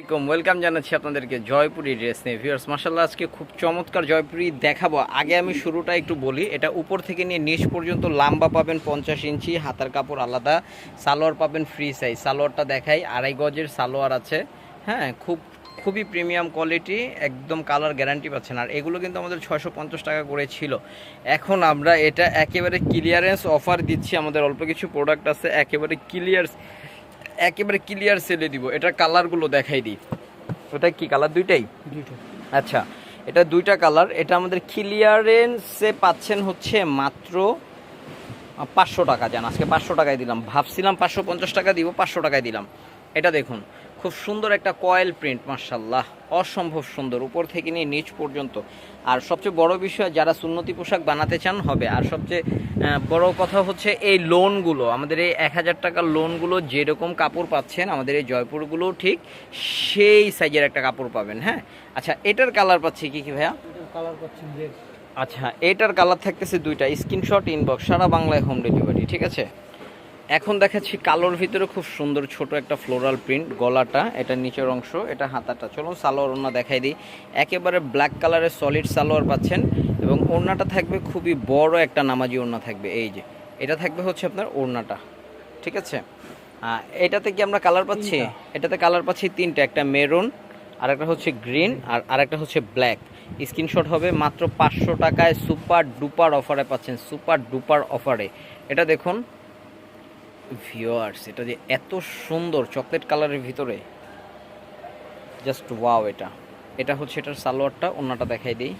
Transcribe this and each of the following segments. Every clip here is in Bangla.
ওয়েলকাম জানাচ্ছি আপনাদেরকে জয়পুরি ড্রেস নিয়ে। ভিউয়ার্স মার্শাল্লাহ আজকে খুব চমৎকার জয়পুরি দেখাবো। আগে আমি শুরুটা একটু বলি, এটা উপর থেকে নিয়ে নিচ পর্যন্ত লাম্বা পাবেন পঞ্চাশ ইঞ্চি, হাতার কাপড় আলাদা, সালোয়ার পাবেন ফ্রি সাইজ সালোয়ারটা দেখাই, আড়াই গজের সালোয়ার আছে। হ্যাঁ খুব, খুবই প্রিমিয়াম কোয়ালিটি একদম কালার গ্যারান্টি পাচ্ছেন। আর এগুলো কিন্তু আমাদের ছয়শো পঞ্চাশ টাকা করে ছিল। এখন আমরা এটা একেবারে ক্লিয়ারেন্স অফার দিচ্ছি। আমাদের অল্প কিছু প্রোডাক্ট আছে, একেবারে ক্লিয়ার একেবারে ক্লিয়ার সেলে দিব। এটার কালারগুলো দেখাই দিই। ওটা কি কালার দুইটাই? দুইটা। আচ্ছা এটা দুইটা কালার এটা আমাদের ক্লিয়ারেন্সে পাচ্ছেন হচ্ছে মাত্র পাঁচশো টাকা যান আজকে পাঁচশো টাকায় দিলাম। ভাবছিলাম পাঁচশো পঞ্চাশ টাকা দিব পাঁচশো টাকায় দিলাম। এটা দেখুন খুব সুন্দর একটা কয়েল প্রিন্ট মার্শাল্লাহ অসম্ভব সুন্দর। উপর থেকে নিয়ে নিচ পর্যন্ত। আর সবচেয়ে বড় বিষয় যারা সুন্নতি পোশাক বানাতে চান হবে। আর সবচেয়ে বড় কথা হচ্ছে এই লোনগুলো আমাদের এই এক হাজার টাকার লোনগুলো যেরকম কাপড় পাচ্ছেন আমাদের এই জয়পুরগুলো ঠিক সেই সাইজের একটা কাপড় পাবেন হ্যাঁ? আচ্ছা এটার কালার পাচ্ছি কি কি ভাইয়া? কালার পাচ্ছেন আচ্ছা এটার কালার থাকতেছে দুইটা। স্ক্রিনশট ইনবক্স সারা বাংলায় হোম ডেলিভারি ঠিক আছে? এখন দেখাচ্ছি কালোর ভিতরে খুব সুন্দর ছোট একটা ফ্লোরাল প্রিন্ট গলাটা এটা নিচের অংশ এটা হাতাটা। চলুন সালোয়ার ওনা দেখাই দিই। একেবারে ব্ল্যাক কালারের সলিড সালোয়ার পাচ্ছেন এবং ওড়নাটা থাকবে খুবই বড় একটা নামাজি ওড়না থাকবে এই যে। এটা থাকবে হচ্ছে আপনার ওড়নাটা ঠিক আছে? এটাতে কি আমরা কালার পাচ্ছি? এটাতে কালার পাচ্ছি তিনটা একটা মেরুন আর একটা হচ্ছে গ্রিন আর আরেকটা হচ্ছে ব্ল্যাক স্ক্রিনশট হবে মাত্র পাঁচশো টাকায় সুপার ডুপার অফারে পাচ্ছেন সুপার ডুপার অফারে এটা দেখুন ভিওয়ার্স এটা যে এত সুন্দর চকলেট কালারের ভিতরে। জাস্ট ওয়াও এটা। এটা হচ্ছে এটার সালোয়ারটা অন্যটা দেখাই দিই।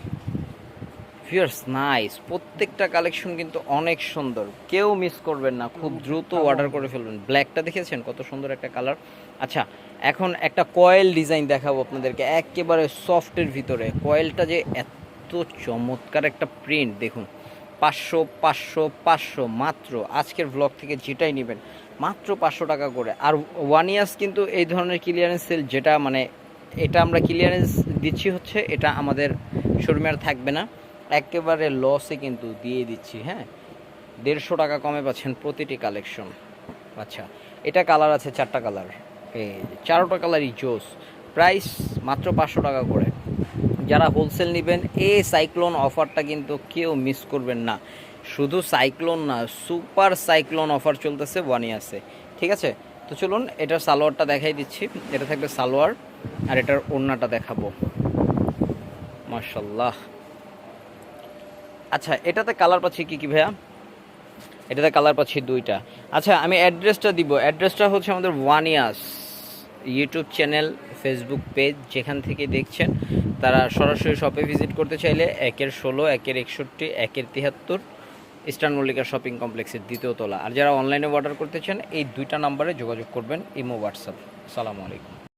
ভিউয়ার্স নাইস প্রত্যেকটা কালেকশন কিন্তু অনেক সুন্দর। কেউ মিস করবেন না খুব দ্রুত অর্ডার করে ফেলবেন। ব্ল্যাকটা দেখেছেন? কত সুন্দর একটা কালার আচ্ছা এখন একটা কয়েল ডিজাইন দেখাবো আপনাদেরকে। একেবারে সফটের ভিতরে। কয়েলটা যে এত চমৎকার একটা প্রিন্ট দেখুন। পাঁচশো পাঁচশো পাঁচশো মাত্র আজকের ব্লগ থেকে যেটাই নেবেন, মাত্র পাঁচশো টাকা করে। আর ওয়ান ইয়ার্স কিন্তু এই ধরনের ক্লিয়ারেন্স সেল যেটা মানে এটা আমরা ক্লিয়ারেন্স দিচ্ছি হচ্ছে, এটা আমাদের শোরুমে থাকবে না। একেবারে লসে কিন্তু দিয়ে দিচ্ছি হ্যাঁ? দেড়শো টাকা কমে পাচ্ছেন প্রতিটি কালেকশন আচ্ছা এটা কালার আছে, চারটা কালার এই চারোটা কালারই জোস। প্রাইস মাত্র পাঁচশো টাকা করে। যারা হোলসেল নেবেন, এই সাইক্লোন অফারটা কিন্তু কেউ মিস করবেন না। শুধু সাইক্লোন না সুপার সাইক্লোন অফার চলতেছে ওয়ান ইয়ার্সে ঠিক আছে? তো চলুন, এটার সালোয়ারটা দেখাই দিচ্ছি। এটা থাকবে সালোয়ার, আর এটার ওড়নাটা দেখাবো। মার্শাল্লাহ আচ্ছা এটাতে কালার পাচ্ছি কী কী ভাইয়া? এটাতে কালার পাচ্ছি দুইটা। আচ্ছা আমি অ্যাড্রেসটা দিব। অ্যাড্রেসটা হচ্ছে আমাদের one years YouTube channel Facebook page যেখান থেকে দেখছেন। তারা সরাসরি শপে ভিজিট করতে চাইলে একের ষোলো, একের একষট্টি, একের তিয়াত্তর ইস্টার্ন মল্লিকা শপিং কমপ্লেক্সের দ্বিতীয় তলা। আর যারা অনলাইনে অর্ডার করতে চান, এই দুইটা নাম্বারে যোগাযোগ করবেন ইমো হোয়াটসঅ্যাপ সালামু আলাইকুম।